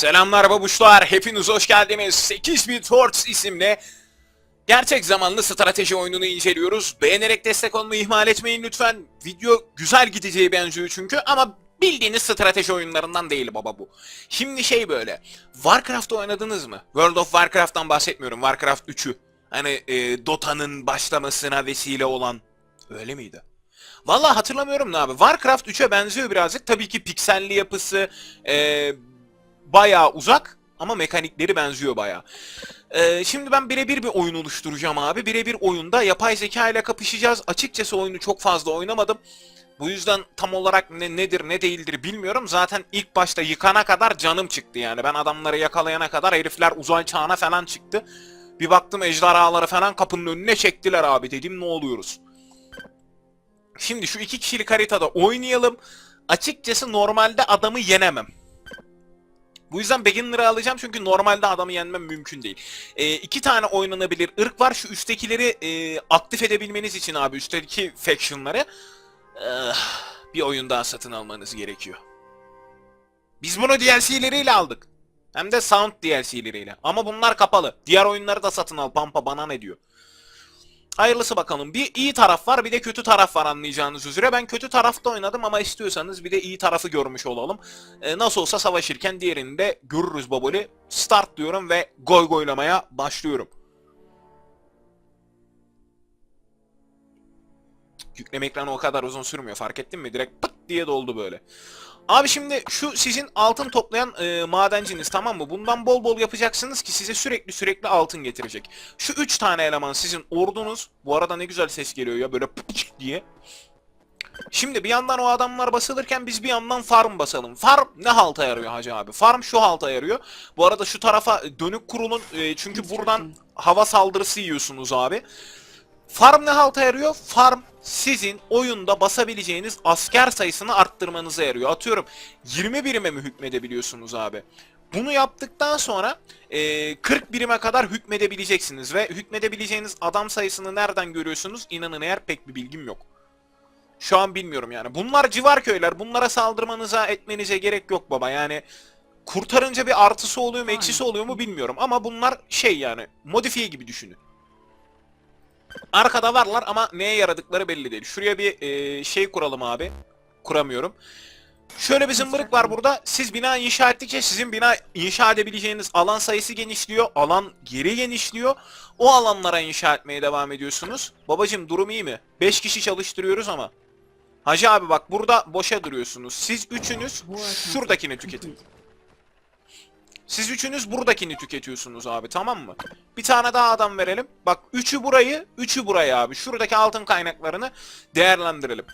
Selamlar babuşlar, hepiniz hoş geldiniz. 8000 Torch isimli gerçek zamanlı strateji oyununu inceliyoruz. Beğenerek destek olmayı ihmal etmeyin lütfen. Video güzel gideceği benziyor çünkü ama bildiğiniz strateji oyunlarından değil baba bu. Şimdi şey böyle, Warcraft oynadınız mı? World of Warcraft'tan bahsetmiyorum, Warcraft 3'ü. Hani e, Dota'nın başlamasına vesile olan, öyle miydi? Vallahi hatırlamıyorum ne abi. Warcraft 3'e benziyor birazcık. Tabii ki pikselli yapısı, e, bayağı uzak ama mekanikleri benziyor bayağı. Ee, şimdi ben birebir bir oyun oluşturacağım abi. Birebir oyunda yapay zeka ile kapışacağız. Açıkçası oyunu çok fazla oynamadım. Bu yüzden tam olarak ne nedir ne değildir bilmiyorum. Zaten ilk başta yıkana kadar canım çıktı yani. Ben adamları yakalayana kadar herifler uzay çağına falan çıktı. Bir baktım ejderhaları falan kapının önüne çektiler abi dedim ne oluyoruz. Şimdi şu iki kişilik haritada oynayalım. Açıkçası normalde adamı yenemem. Bu yüzden beginner'ı alacağım çünkü normalde adamı yenmem mümkün değil. Ee, iki tane oynanabilir ırk var. Şu üsttekileri e, aktif edebilmeniz için abi üstteki faction'ları eh, bir oyun daha satın almanız gerekiyor. Biz bunu DLC'leriyle aldık. Hem de sound DLC'leriyle. Ama bunlar kapalı. Diğer oyunları da satın al. Pampa bana ne diyor? Hayırlısı bakalım. Bir iyi taraf var bir de kötü taraf var anlayacağınız üzere. Ben kötü tarafta oynadım ama istiyorsanız bir de iyi tarafı görmüş olalım. Ee, nasıl olsa savaşırken diğerini de görürüz baboli. Start diyorum ve goy goylamaya başlıyorum. Yükleme ekranı o kadar uzun sürmüyor fark ettin mi? Direkt pıt diye doldu böyle. Abi şimdi şu sizin altın toplayan e, madenciniz tamam mı? Bundan bol bol yapacaksınız ki size sürekli sürekli altın getirecek. Şu üç tane eleman sizin ordunuz. Bu arada ne güzel ses geliyor ya böyle pıç diye. Şimdi bir yandan o adamlar basılırken biz bir yandan farm basalım. Farm ne halta yarıyor hacı abi? Farm şu halta yarıyor. Bu arada şu tarafa dönük kurulun e, çünkü buradan hava saldırısı yiyorsunuz abi. Farm ne halta yarıyor? Farm sizin oyunda basabileceğiniz asker sayısını arttırmanıza yarıyor. Atıyorum 20 birime mi hükmedebiliyorsunuz abi? Bunu yaptıktan sonra e, 40 birime kadar hükmedebileceksiniz ve hükmedebileceğiniz adam sayısını nereden görüyorsunuz? İnanın eğer pek bir bilgim yok. Şu an bilmiyorum yani. Bunlar civar köyler. Bunlara saldırmanıza etmenize gerek yok baba. Yani kurtarınca bir artısı oluyor mu eksisi oluyor mu bilmiyorum. Ama bunlar şey yani modifiye gibi düşünün. Arkada varlar ama neye yaradıkları belli değil. Şuraya bir e, şey kuralım abi. Kuramıyorum. Şöyle bir zımbırık var burada. Siz bina inşa ettikçe sizin bina inşa edebileceğiniz alan sayısı genişliyor. Alan geri genişliyor. O alanlara inşa etmeye devam ediyorsunuz. Babacım durum iyi mi? 5 kişi çalıştırıyoruz ama. Hacı abi bak burada boşa duruyorsunuz. Siz üçünüz şuradakini tüketin. Siz üçünüz buradakini tüketiyorsunuz abi tamam mı? Bir tane daha adam verelim. Bak üçü burayı, üçü burayı abi. Şuradaki altın kaynaklarını değerlendirelim.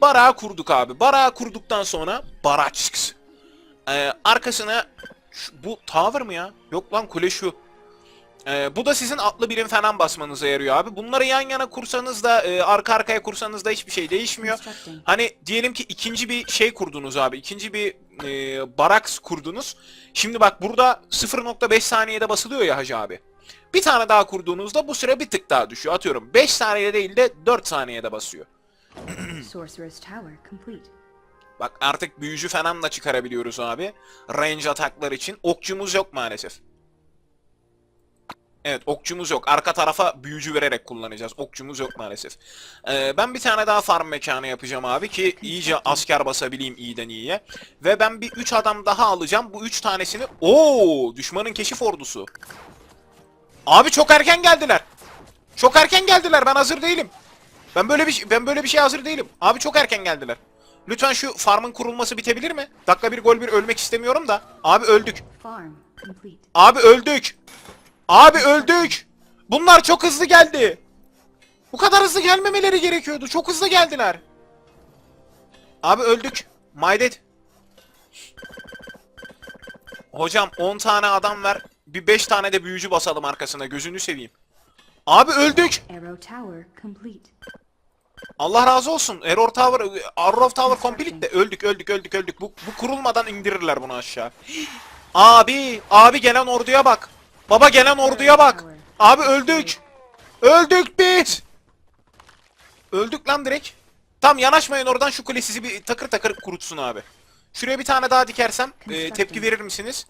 Barağı kurduk abi. Barağı kurduktan sonra Baraçks. Ee, arkasına şu- bu tower mı ya? Yok lan kule şu. Ee, bu da sizin atlı birim falan basmanıza yarıyor abi. Bunları yan yana kursanız da e, arka arkaya kursanız da hiçbir şey değişmiyor. Hani diyelim ki ikinci bir şey kurdunuz abi. ikinci bir e, baraks kurdunuz. Şimdi bak burada 0.5 saniyede basılıyor ya hacı abi. Bir tane daha kurduğunuzda bu süre bir tık daha düşüyor. Atıyorum 5 saniyede değil de 4 saniyede basıyor. Bak artık büyücü falan da çıkarabiliyoruz abi. Range ataklar için. Okçumuz yok maalesef. Evet okçumuz yok. Arka tarafa büyücü vererek kullanacağız. Okçumuz yok maalesef. Ee, ben bir tane daha farm mekanı yapacağım abi ki iyice asker basabileyim iyiden iyiye. Ve ben bir 3 adam daha alacağım. Bu 3 tanesini... Oo, düşmanın keşif ordusu. Abi çok erken geldiler. Çok erken geldiler. Ben hazır değilim. Ben böyle bir şey- ben böyle bir şey hazır değilim. Abi çok erken geldiler. Lütfen şu farmın kurulması bitebilir mi? Dakika bir gol bir ölmek istemiyorum da. Abi öldük. Abi öldük. Abi öldük. Bunlar çok hızlı geldi. Bu kadar hızlı gelmemeleri gerekiyordu. Çok hızlı geldiler. Abi öldük. My dead. Hocam 10 tane adam ver. Bir 5 tane de büyücü basalım arkasına. Gözünü seveyim. Abi öldük. Allah razı olsun. Error Tower, Arrow Tower complete de öldük öldük öldük öldük. Bu, bu kurulmadan indirirler bunu aşağı. Abi, abi gelen orduya bak. Baba gelen orduya bak. Abi öldük. Öldük biz. Öldük lan direkt. Tam yanaşmayın oradan şu kule sizi bir takır takır kurutsun abi. Şuraya bir tane daha dikersem e, tepki verir misiniz?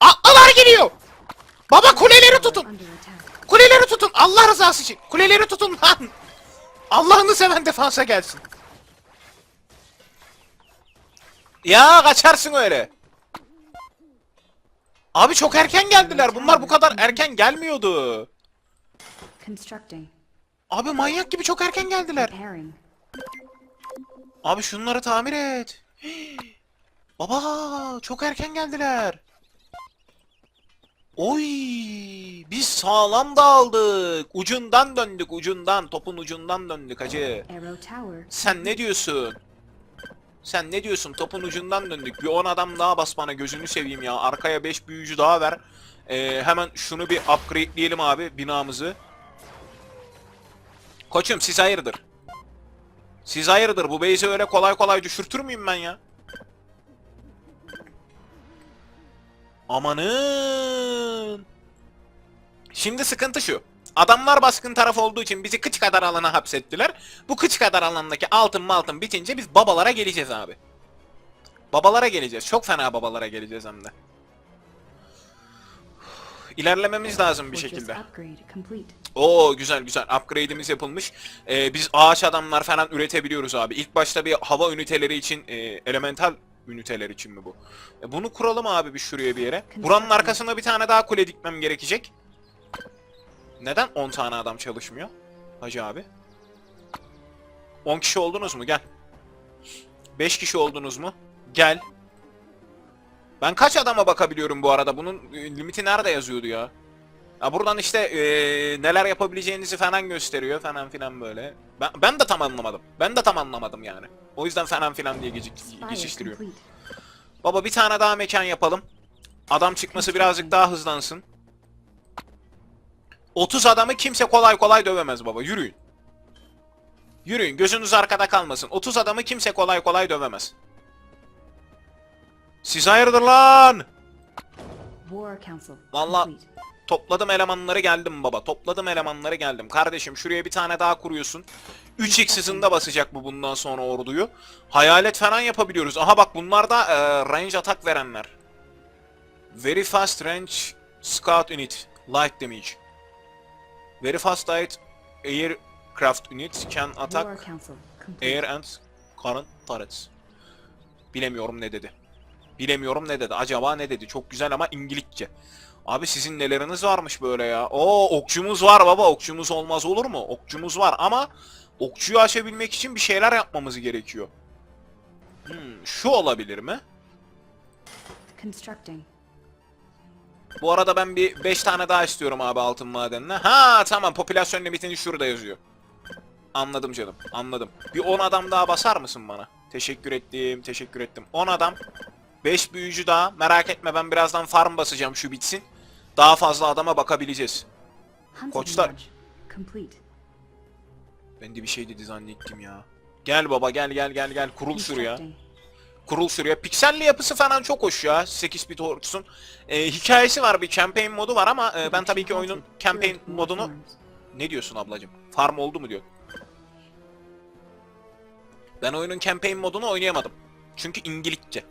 Atlılar geliyor. Baba kuleleri tutun. Kuleleri tutun. Allah rızası için. Kuleleri tutun lan. Allah'ını seven defansa gelsin. Ya kaçarsın öyle. Abi çok erken geldiler. Bunlar bu kadar erken gelmiyordu. Constructing. Abi manyak gibi çok erken geldiler. Repairing. Abi şunları tamir et. Baba çok erken geldiler. Oy biz sağlam da aldık. Ucundan döndük ucundan. Topun ucundan döndük tower. Sen ne diyorsun? Sen ne diyorsun? Topun ucundan döndük. Bir 10 adam daha bas bana gözünü seveyim ya. Arkaya 5 büyücü daha ver. Ee, hemen şunu bir upgrade'leyelim abi binamızı. Koçum siz hayırdır? Siz hayırdır? Bu base'i öyle kolay kolay düşürtür müyüm ben ya? Amanın. Şimdi sıkıntı şu. Adamlar baskın taraf olduğu için bizi kıç kadar alana hapsettiler. Bu kıç kadar alandaki altın maltın bitince biz babalara geleceğiz abi. Babalara geleceğiz. Çok fena babalara geleceğiz hem de. İlerlememiz lazım bir şekilde. Oo güzel güzel. Upgrade'imiz yapılmış. Ee, biz ağaç adamlar falan üretebiliyoruz abi. İlk başta bir hava üniteleri için, e, elemental üniteler için mi bu? E, bunu kuralım abi bir şuraya bir yere. Buranın arkasına bir tane daha kule dikmem gerekecek. Neden 10 tane adam çalışmıyor? Hacı abi. 10 kişi oldunuz mu? Gel. 5 kişi oldunuz mu? Gel. Ben kaç adama bakabiliyorum bu arada? Bunun e, limiti nerede yazıyordu ya? Ya buradan işte eee, neler yapabileceğinizi falan gösteriyor falan filan böyle. Ben, ben de tam anlamadım. Ben de tam anlamadım yani. O yüzden falan filan diye gecik, geçiştiriyorum. Baba bir tane daha mekan yapalım. Adam çıkması birazcık daha hızlansın. 30 adamı kimse kolay kolay dövemez baba. Yürüyün. Yürüyün. Gözünüz arkada kalmasın. 30 adamı kimse kolay kolay dövemez. Siz hayırdır lan? Complete. Topladım elemanları geldim baba. Topladım elemanları geldim. Kardeşim şuraya bir tane daha kuruyorsun. 3x hızında basacak bu bundan sonra orduyu. Hayalet falan yapabiliyoruz. Aha bak bunlar da e, range atak verenler. Very fast range scout unit. Light damage. Very fast light aircraft unit can attack air and current turrets. Bilemiyorum ne dedi. Bilemiyorum ne dedi. Acaba ne dedi? Çok güzel ama İngilizce. Abi sizin neleriniz varmış böyle ya? Oo okçumuz var baba. Okçumuz olmaz olur mu? Okçumuz var ama okçuyu aşabilmek için bir şeyler yapmamız gerekiyor. Hmm, şu olabilir mi? Constructing. Bu arada ben bir 5 tane daha istiyorum abi altın madenine. Ha tamam popülasyon limitini şurada yazıyor. Anladım canım anladım. Bir 10 adam daha basar mısın bana? Teşekkür ettim teşekkür ettim. 10 adam. 5 büyücü daha. Merak etme ben birazdan farm basacağım şu bitsin. Daha fazla adama bakabileceğiz. Koçlar. Ben de bir şey dedi zannettim ya. Gel baba gel gel gel gel kurul şuraya. Kurul şuraya. Pikselli yapısı falan çok hoş ya 8 bit Horse'un. Ee, hikayesi var bir campaign modu var ama e, ben tabii ki oyunun Halted. campaign modunu. Ne diyorsun ablacım? Farm oldu mu diyor. Ben oyunun campaign modunu oynayamadım. Çünkü İngilizce.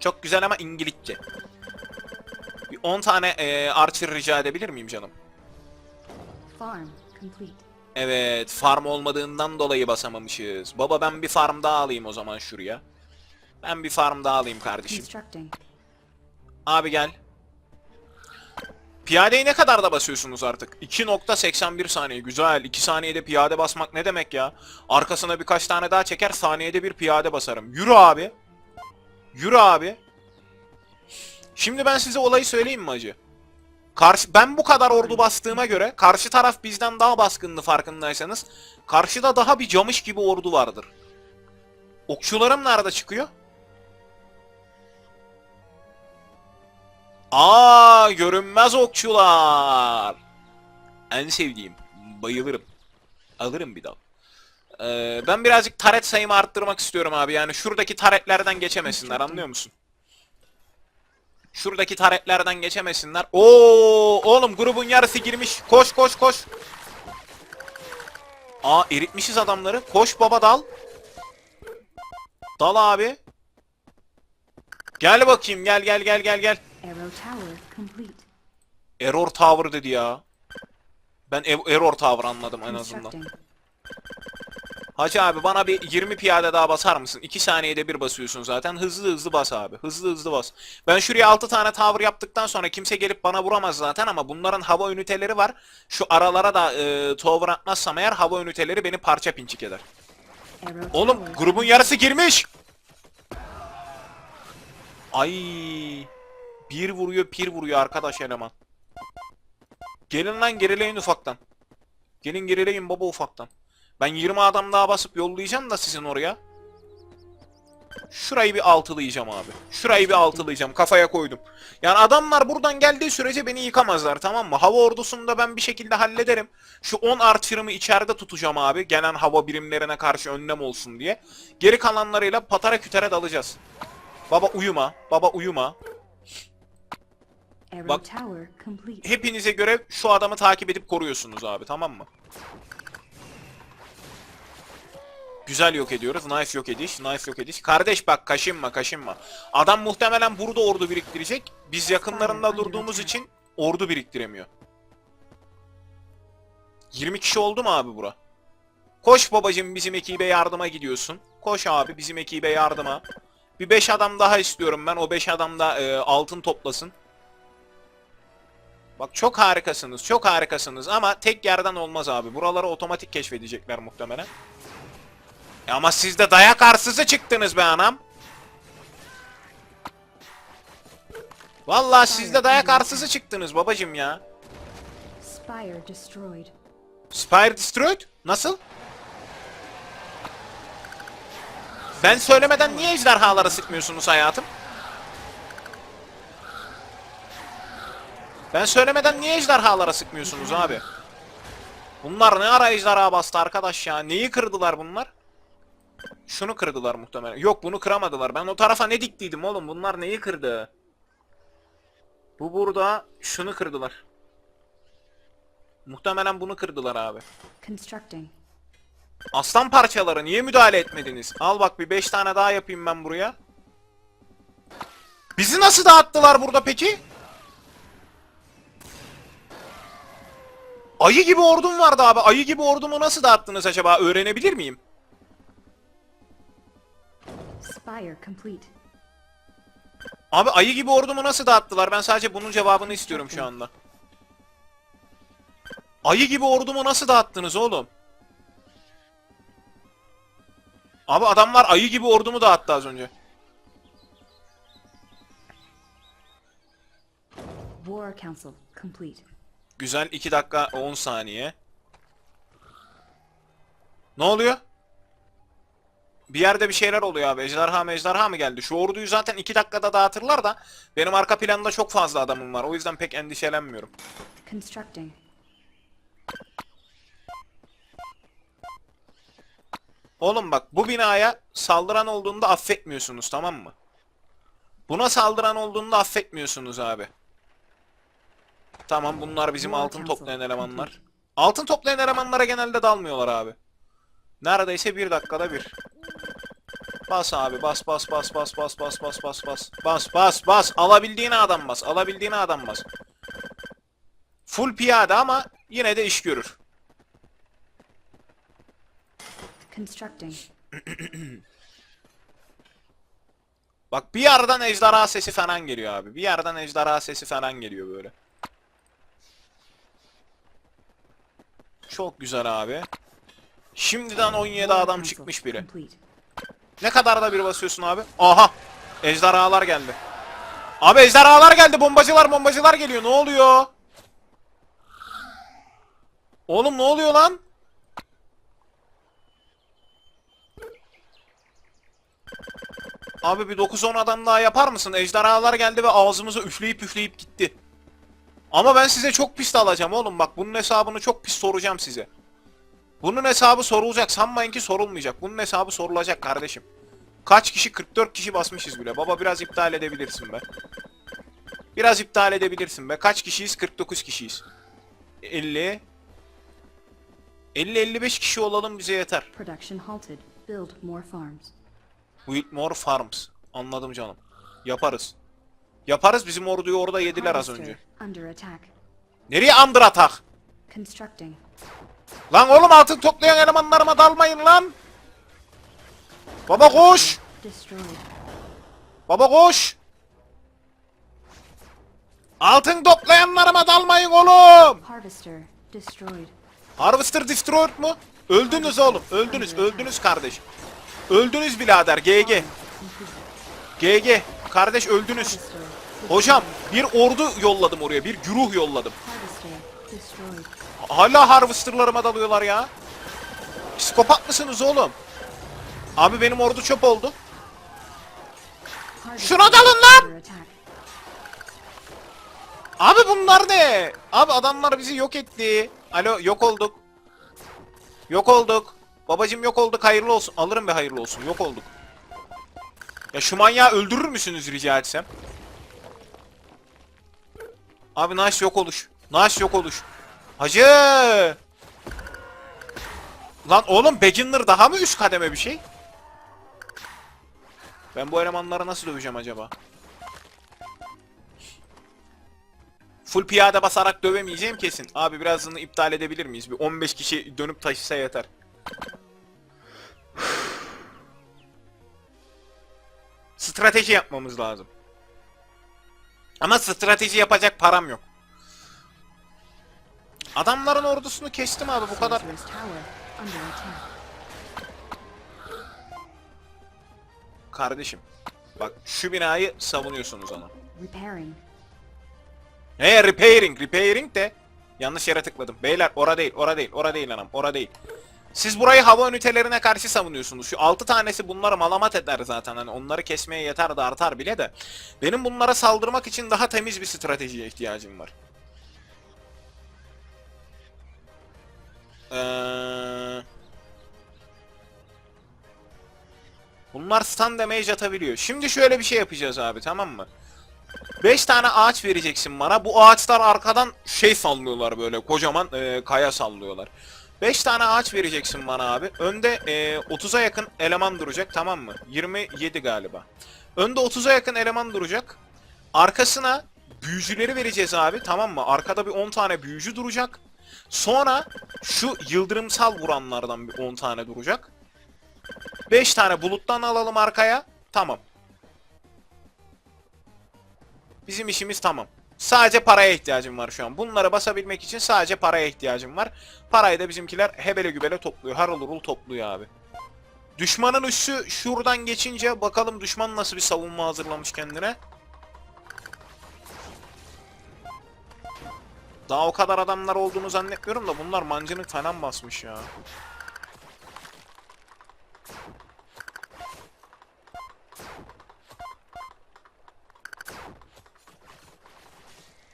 Çok güzel ama İngilizce. Bir 10 tane e, Archer rica edebilir miyim canım? Farm complete. Evet, farm olmadığından dolayı basamamışız. Baba ben bir farm daha alayım o zaman şuraya. Ben bir farm daha alayım kardeşim. Abi gel. Piyadeyi ne kadar da basıyorsunuz artık? 2.81 saniye. Güzel. 2 saniyede piyade basmak ne demek ya? Arkasına birkaç tane daha çeker saniyede bir piyade basarım. Yürü abi. Yürü abi. Şimdi ben size olayı söyleyeyim mi acı? Karşı, ben bu kadar ordu bastığıma göre karşı taraf bizden daha baskınlı farkındaysanız karşıda daha bir camış gibi ordu vardır. Okçularım nerede çıkıyor? Aa görünmez okçular. En sevdiğim. Bayılırım. Alırım bir dal. Ee, ben birazcık taret sayımı arttırmak istiyorum abi. Yani şuradaki taretlerden geçemesinler anlıyor musun? Şuradaki taretlerden geçemesinler. Oo oğlum grubun yarısı girmiş. Koş koş koş. Aa eritmişiz adamları. Koş baba dal. Dal abi. Gel bakayım gel gel gel gel gel. Arrow tower complete. Error Tower dedi ya. Ben ev- Error Tower anladım en azından. Constructing. Hacı abi bana bir 20 piyade daha basar mısın? 2 saniyede bir basıyorsun zaten. Hızlı hızlı bas abi. Hızlı hızlı bas. Ben şuraya 6 tane tower yaptıktan sonra kimse gelip bana vuramaz zaten ama bunların hava üniteleri var. Şu aralara da e, tower atmazsam eğer hava üniteleri beni parça pinçik eder. Arrow Oğlum tower grubun yarısı girmiş. Ay. Bir vuruyor pir vuruyor arkadaş eleman. Gelin lan gerileyin ufaktan. Gelin gerileyin baba ufaktan. Ben 20 adam daha basıp yollayacağım da sizin oraya. Şurayı bir altılayacağım abi. Şurayı bir altılayacağım. Kafaya koydum. Yani adamlar buradan geldiği sürece beni yıkamazlar tamam mı? Hava ordusunda ben bir şekilde hallederim. Şu 10 archer'ımı içeride tutacağım abi. Gelen hava birimlerine karşı önlem olsun diye. Geri kalanlarıyla patara kütere dalacağız. Baba uyuma. Baba uyuma. Bak-. Hepinize göre şu adamı takip edip koruyorsunuz abi tamam mı? Güzel yok ediyoruz. Nice yok ediş. Nice yok ediş. Kardeş bak kaşınma kaşınma. Adam muhtemelen burada ordu biriktirecek. Biz yakınlarında durduğumuz için ordu biriktiremiyor. 20 kişi oldu mu abi bura? Koş babacım bizim ekibe yardıma gidiyorsun. Koş abi bizim ekibe yardıma. Bir 5 adam daha istiyorum ben. O 5 adam da e, altın toplasın. Bak çok harikasınız, çok harikasınız ama tek yerden olmaz abi. Buraları otomatik keşfedecekler muhtemelen. E ama siz de dayak arsızı çıktınız be anam. Vallahi siz de dayak arsızı çıktınız babacım ya. Spire destroyed. Spire Destroyed? Nasıl? Ben söylemeden niye ejderhalara sıkmıyorsunuz hayatım? Ben söylemeden niye ejderhalara sıkmıyorsunuz abi? Bunlar ne ara ejderha bastı arkadaş ya? Neyi kırdılar bunlar? Şunu kırdılar muhtemelen. Yok bunu kıramadılar. Ben o tarafa ne diktiydim oğlum? Bunlar neyi kırdı? Bu burada şunu kırdılar. Muhtemelen bunu kırdılar abi. Constructing. Aslan parçaları niye müdahale etmediniz? Al bak bir 5 tane daha yapayım ben buraya. Bizi nasıl dağıttılar burada peki? Ayı gibi ordum vardı abi. Ayı gibi ordumu nasıl dağıttınız acaba? Öğrenebilir miyim? Spire complete. Abi ayı gibi ordumu nasıl dağıttılar? Ben sadece bunun cevabını istiyorum şu anda. Ayı gibi ordumu nasıl dağıttınız oğlum? Abi adamlar ayı gibi ordumu dağıttı az önce. War council complete. Güzel 2 dakika 10 saniye. Ne oluyor? Bir yerde bir şeyler oluyor abi. Ejderha mejderha mı geldi? Şu orduyu zaten 2 dakikada dağıtırlar da benim arka planda çok fazla adamım var. O yüzden pek endişelenmiyorum. Constructing. Oğlum bak bu binaya saldıran olduğunda affetmiyorsunuz tamam mı? Buna saldıran olduğunda affetmiyorsunuz abi. Tamam bunlar bizim altın toplayan elemanlar. Altın toplayan elemanlara genelde dalmıyorlar abi. Neredeyse bir dakikada bir. Bas abi bas bas bas bas bas bas bas bas bas. Bas bas bas. Alabildiğine adam bas. Alabildiğine adam bas. Full piyade ama yine de iş görür. Constructing. Bak bir yerden ejderha sesi falan geliyor abi. Bir yerden ejderha sesi falan geliyor böyle. Çok güzel abi. Şimdiden 17 War adam çıkmış biri. Ne kadar da bir basıyorsun abi? Aha! Ejderhalar geldi. Abi ejderhalar geldi. Bombacılar bombacılar geliyor. Ne oluyor? Oğlum ne oluyor lan? Abi bir 9-10 adam daha yapar mısın? Ejderhalar geldi ve ağzımıza üfleyip üfleyip gitti. Ama ben size çok pis alacağım oğlum bak bunun hesabını çok pis soracağım size. Bunun hesabı sorulacak sanmayın ki sorulmayacak. Bunun hesabı sorulacak kardeşim. Kaç kişi? 44 kişi basmışız bile. Baba biraz iptal edebilirsin be. Biraz iptal edebilirsin be. Kaç kişiyiz? 49 kişiyiz. 50 50-55 kişi olalım bize yeter. Production halted. Build more farms. Build more farms. Anladım canım. Yaparız. Yaparız bizim orduyu orada yediler az önce. Nereye andır atak? Lan oğlum altın toplayan elemanlarıma dalmayın lan. Baba koş. Baba koş. Altın toplayanlarıma dalmayın oğlum. Harvester destroyed. Harvester mu? Öldünüz oğlum. Öldünüz. Öldünüz kardeş. Öldünüz birader. GG. GG. Kardeş öldünüz. Hocam bir ordu yolladım oraya. Bir güruh yolladım. Hala Harvester'larıma dalıyorlar ya. Psikopat mısınız oğlum? Abi benim ordu çöp oldu. Şuna dalın lan! Abi bunlar ne? Abi adamlar bizi yok etti. Alo yok olduk. Yok olduk. Babacım yok olduk hayırlı olsun. Alırım be hayırlı olsun. Yok olduk. Ya şu manyağı öldürür müsünüz rica etsem? Abi Naş yok oluş. Naş yok oluş. Hacı! Lan oğlum Beginner daha mı üst kademe bir şey? Ben bu elemanları nasıl döveceğim acaba? Full piyade basarak dövemeyeceğim kesin. Abi birazını iptal edebilir miyiz? Bir 15 kişi dönüp taşısa yeter. Strateji yapmamız lazım. Ama strateji yapacak param yok. Adamların ordusunu kestim abi bu kadar. Kardeşim. Bak şu binayı savunuyorsunuz. Repairing. He repairing, repairing de yanlış yere tıkladım. Beyler ora değil, ora değil, ora değil anam, ora değil. Siz burayı hava ünitelerine karşı savunuyorsunuz. Şu 6 tanesi bunları malamat eder zaten. Hani onları kesmeye yeter de artar bile de. Benim bunlara saldırmak için daha temiz bir stratejiye ihtiyacım var. Eee... Bunlar stun damage atabiliyor. Şimdi şöyle bir şey yapacağız abi tamam mı? 5 tane ağaç vereceksin bana. Bu ağaçlar arkadan şey sallıyorlar böyle kocaman e, kaya sallıyorlar. 5 tane ağaç vereceksin bana abi. Önde e, 30'a yakın eleman duracak tamam mı? 27 galiba. Önde 30'a yakın eleman duracak. Arkasına büyücüleri vereceğiz abi tamam mı? Arkada bir 10 tane büyücü duracak. Sonra şu yıldırımsal vuranlardan bir 10 tane duracak. 5 tane buluttan alalım arkaya. Tamam. Bizim işimiz tamam. Sadece paraya ihtiyacım var şu an. Bunları basabilmek için sadece paraya ihtiyacım var. Parayı da bizimkiler hebele gübele topluyor. Harıl hurul topluyor abi. Düşmanın üssü şuradan geçince bakalım düşman nasıl bir savunma hazırlamış kendine. Daha o kadar adamlar olduğunu zannetmiyorum da bunlar mancınık falan basmış ya.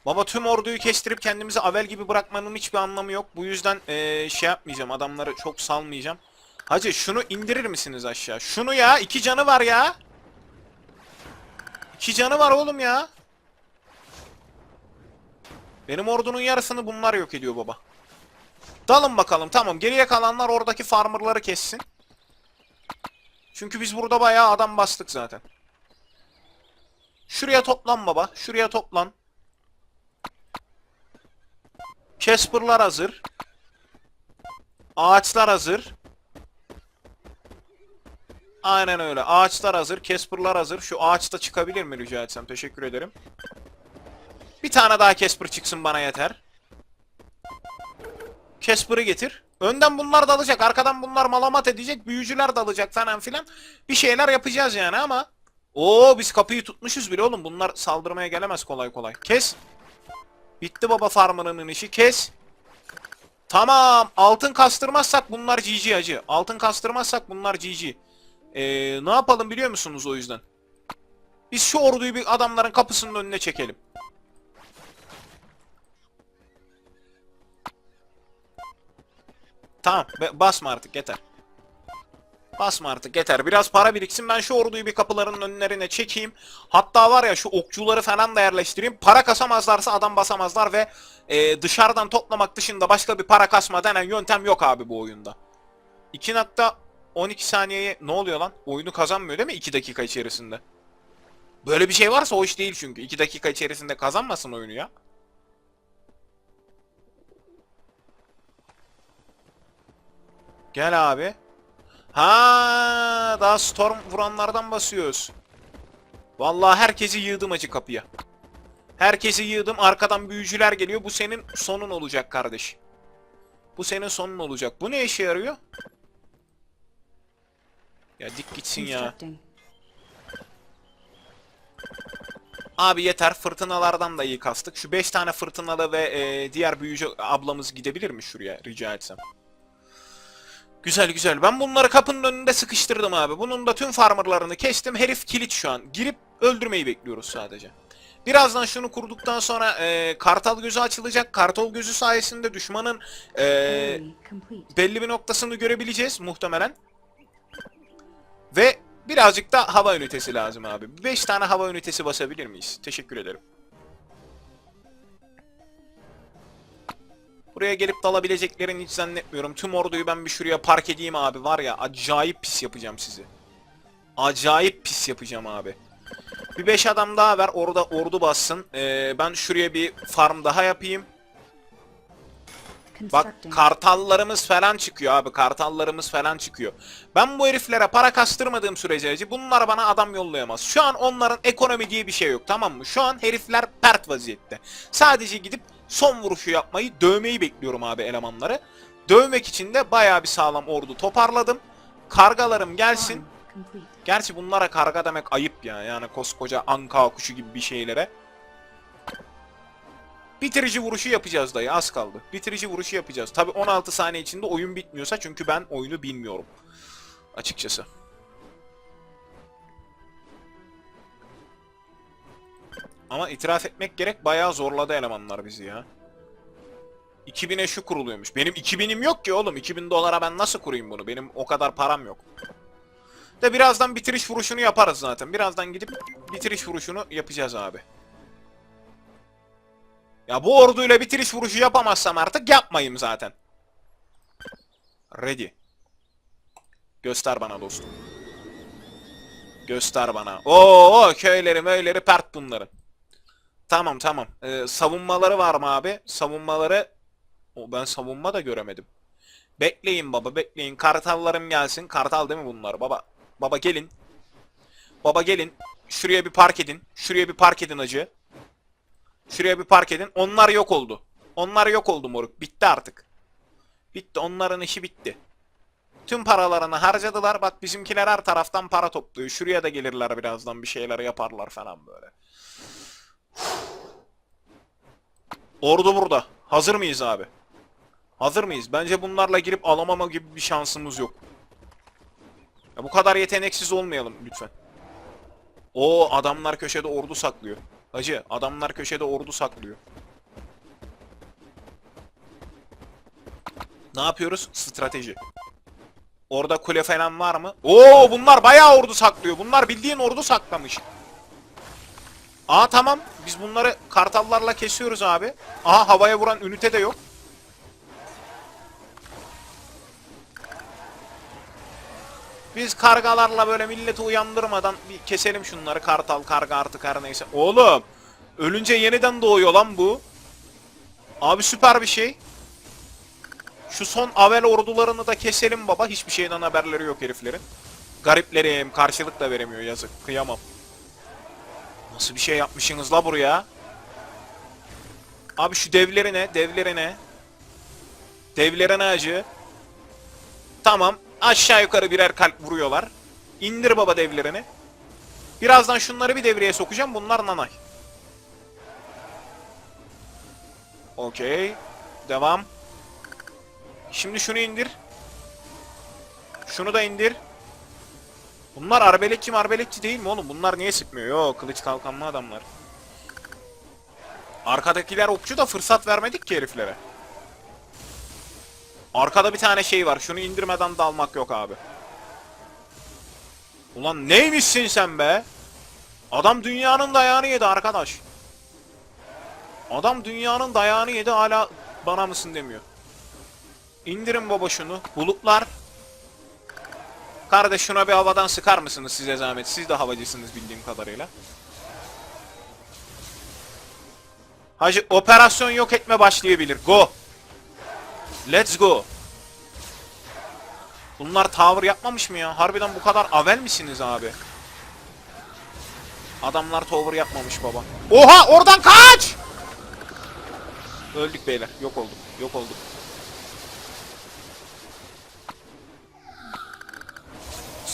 Baba tüm orduyu kestirip kendimizi avel gibi bırakmanın hiçbir anlamı yok. Bu yüzden eee, şey yapmayacağım. Adamları çok salmayacağım. Hacı şunu indirir misiniz aşağı? Şunu ya. iki canı var ya. İki canı var oğlum ya. Benim ordunun yarısını bunlar yok ediyor baba. Dalın bakalım. Tamam. Geriye kalanlar oradaki farmerları kessin. Çünkü biz burada bayağı adam bastık zaten. Şuraya toplan baba. Şuraya toplan. Casper'lar hazır. Ağaçlar hazır. Aynen öyle. Ağaçlar hazır. Casper'lar hazır. Şu ağaçta çıkabilir mi rica etsem? Teşekkür ederim. Bir tane daha Casper çıksın bana yeter. Casper'ı getir. Önden bunlar dalacak. Arkadan bunlar malamat edecek. Büyücüler dalacak falan filan. Bir şeyler yapacağız yani ama. Oo biz kapıyı tutmuşuz bile oğlum. Bunlar saldırmaya gelemez kolay kolay. Kes. Bitti baba farmının işi. Kes. Tamam. Altın kastırmazsak bunlar GG acı. Altın kastırmazsak bunlar GG. Ee, ne yapalım biliyor musunuz o yüzden? Biz şu orduyu bir adamların kapısının önüne çekelim. Tamam. basma artık yeter. Basma artık yeter. Biraz para biriksin. Ben şu orduyu bir kapıların önlerine çekeyim. Hatta var ya şu okçuları falan da yerleştireyim. Para kasamazlarsa adam basamazlar ve e, dışarıdan toplamak dışında başka bir para kasma denen yöntem yok abi bu oyunda. 2.12 saniyeye ne oluyor lan? Oyunu kazanmıyor değil mi 2 dakika içerisinde? Böyle bir şey varsa hoş değil çünkü. 2 dakika içerisinde kazanmasın oyunu ya. Gel abi. Ha, daha storm vuranlardan basıyoruz. Vallahi herkesi yığdım acı kapıya. Herkesi yığdım. Arkadan büyücüler geliyor. Bu senin sonun olacak kardeş. Bu senin sonun olacak. Bu ne işe yarıyor? Ya dik gitsin ya. Abi yeter fırtınalardan da iyi kastık. Şu 5 tane fırtınalı ve e, diğer büyücü ablamız gidebilir mi şuraya rica etsem? Güzel güzel. Ben bunları kapının önünde sıkıştırdım abi. Bunun da tüm farmerlarını kestim. Herif kilit şu an. Girip öldürmeyi bekliyoruz sadece. Birazdan şunu kurduktan sonra e, kartal gözü açılacak. Kartal gözü sayesinde düşmanın e, belli bir noktasını görebileceğiz muhtemelen. Ve birazcık da hava ünitesi lazım abi. 5 tane hava ünitesi basabilir miyiz? Teşekkür ederim. Buraya gelip dalabileceklerini hiç zannetmiyorum. Tüm orduyu ben bir şuraya park edeyim abi. Var ya acayip pis yapacağım sizi. Acayip pis yapacağım abi. Bir 5 adam daha ver orada ordu bassın. Ee, ben şuraya bir farm daha yapayım. Bak kartallarımız falan çıkıyor abi. Kartallarımız falan çıkıyor. Ben bu heriflere para kastırmadığım sürece bunlar bana adam yollayamaz. Şu an onların ekonomi diye bir şey yok tamam mı? Şu an herifler pert vaziyette. Sadece gidip son vuruşu yapmayı, dövmeyi bekliyorum abi elemanları. Dövmek için de bayağı bir sağlam ordu toparladım. Kargalarım gelsin. Gerçi bunlara karga demek ayıp ya. Yani koskoca anka kuşu gibi bir şeylere. Bitirici vuruşu yapacağız dayı az kaldı. Bitirici vuruşu yapacağız. Tabi 16 saniye içinde oyun bitmiyorsa çünkü ben oyunu bilmiyorum. Açıkçası. Ama itiraf etmek gerek bayağı zorladı elemanlar bizi ya. 2000'e şu kuruluyormuş. Benim 2000'im yok ki oğlum. 2000 dolara ben nasıl kurayım bunu? Benim o kadar param yok. De birazdan bitiriş vuruşunu yaparız zaten. Birazdan gidip bitiriş vuruşunu yapacağız abi. Ya bu orduyla bitiriş vuruşu yapamazsam artık yapmayayım zaten. Ready. Göster bana dostum. Göster bana. Oo köyleri möyleri pert bunların. Tamam tamam. Ee, savunmaları var mı abi? Savunmaları... O, ben savunma da göremedim. Bekleyin baba bekleyin. Kartallarım gelsin. Kartal değil mi bunlar baba? Baba gelin. Baba gelin. Şuraya bir park edin. Şuraya bir park edin acı. Şuraya bir park edin. Onlar yok oldu. Onlar yok oldu moruk. Bitti artık. Bitti. Onların işi bitti. Tüm paralarını harcadılar. Bak bizimkiler her taraftan para topluyor. Şuraya da gelirler birazdan bir şeyler yaparlar falan böyle. Ordu burada. Hazır mıyız abi? Hazır mıyız? Bence bunlarla girip alamama gibi bir şansımız yok. Ya bu kadar yeteneksiz olmayalım lütfen. O adamlar köşede ordu saklıyor. Hacı adamlar köşede ordu saklıyor. Ne yapıyoruz? Strateji. Orada kule falan var mı? Oo bunlar bayağı ordu saklıyor. Bunlar bildiğin ordu saklamış. Aa tamam. Biz bunları kartallarla kesiyoruz abi. Aha havaya vuran ünite de yok. Biz kargalarla böyle milleti uyandırmadan bir keselim şunları. Kartal, karga artık her neyse. Oğlum! Ölünce yeniden doğuyor lan bu. Abi süper bir şey. Şu son Avel ordularını da keselim baba. Hiçbir şeyden haberleri yok heriflerin. Gariplerim. Karşılık da veremiyor yazık. Kıyamam. Nasıl bir şey yapmışsınız la buraya? Abi şu devleri ne? Devleri ne? Devleri ne acı? Tamam. Aşağı yukarı birer kalp vuruyorlar. İndir baba devlerini. Birazdan şunları bir devreye sokacağım. Bunlar nanay. Okey. Devam. Şimdi şunu indir. Şunu da indir. Bunlar arbeletçi marbeletçi değil mi oğlum? Bunlar niye sıkmıyor? Yok kılıç kalkanlı adamlar. Arkadakiler okçu da fırsat vermedik ki heriflere. Arkada bir tane şey var. Şunu indirmeden dalmak yok abi. Ulan neymişsin sen be? Adam dünyanın dayağını yedi arkadaş. Adam dünyanın dayağını yedi hala bana mısın demiyor. İndirin baba şunu. Bulutlar. Kardeş şuna bir havadan sıkar mısınız size zahmet? Siz de havacısınız bildiğim kadarıyla. Hacı operasyon yok etme başlayabilir. Go. Let's go. Bunlar tavır yapmamış mı ya? Harbiden bu kadar avel misiniz abi? Adamlar tower yapmamış baba. Oha oradan kaç! Öldük beyler. Yok olduk. Yok olduk.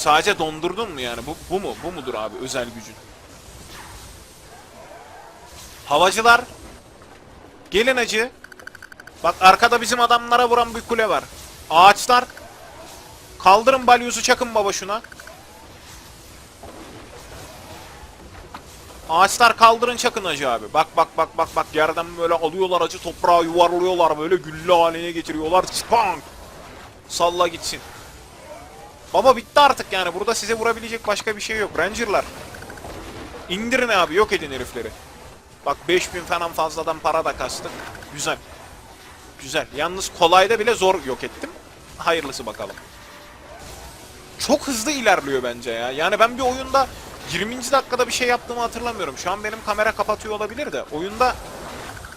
Sadece dondurdun mu yani? Bu, bu mu? Bu mudur abi özel gücün? Havacılar. Gelin acı. Bak arkada bizim adamlara vuran bir kule var. Ağaçlar. Kaldırın balyozu çakın baba şuna. Ağaçlar kaldırın çakın acı abi. Bak bak bak bak bak yerden böyle alıyorlar acı toprağı yuvarlıyorlar böyle güllü haline getiriyorlar. Spank. Salla gitsin. Baba bitti artık yani. Burada size vurabilecek başka bir şey yok. Ranger'lar. İndirin abi yok edin herifleri. Bak 5000 falan fazladan para da kastık. Güzel. Güzel. Yalnız kolayda bile zor yok ettim. Hayırlısı bakalım. Çok hızlı ilerliyor bence ya. Yani ben bir oyunda 20. dakikada bir şey yaptığımı hatırlamıyorum. Şu an benim kamera kapatıyor olabilir de. Oyunda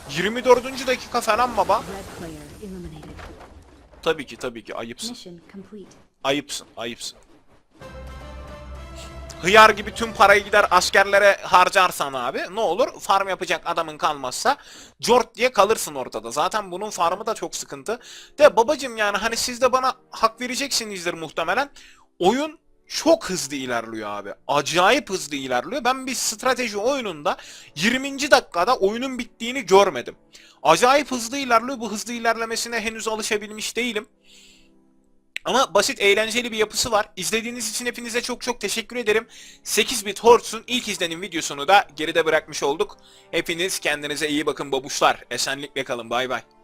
24. dakika falan baba. Tabii ki tabii ki ayıpsın. Ayıpsın, ayıpsın. Hıyar gibi tüm parayı gider askerlere harcarsan abi ne olur? Farm yapacak adamın kalmazsa cort diye kalırsın ortada. Zaten bunun farmı da çok sıkıntı. De babacım yani hani siz de bana hak vereceksinizdir muhtemelen. Oyun çok hızlı ilerliyor abi. Acayip hızlı ilerliyor. Ben bir strateji oyununda 20. dakikada oyunun bittiğini görmedim. Acayip hızlı ilerliyor. Bu hızlı ilerlemesine henüz alışabilmiş değilim. Ama basit eğlenceli bir yapısı var. İzlediğiniz için hepinize çok çok teşekkür ederim. 8 bit Horse'un ilk izlenim videosunu da geride bırakmış olduk. Hepiniz kendinize iyi bakın babuşlar. Esenlikle kalın bay bay.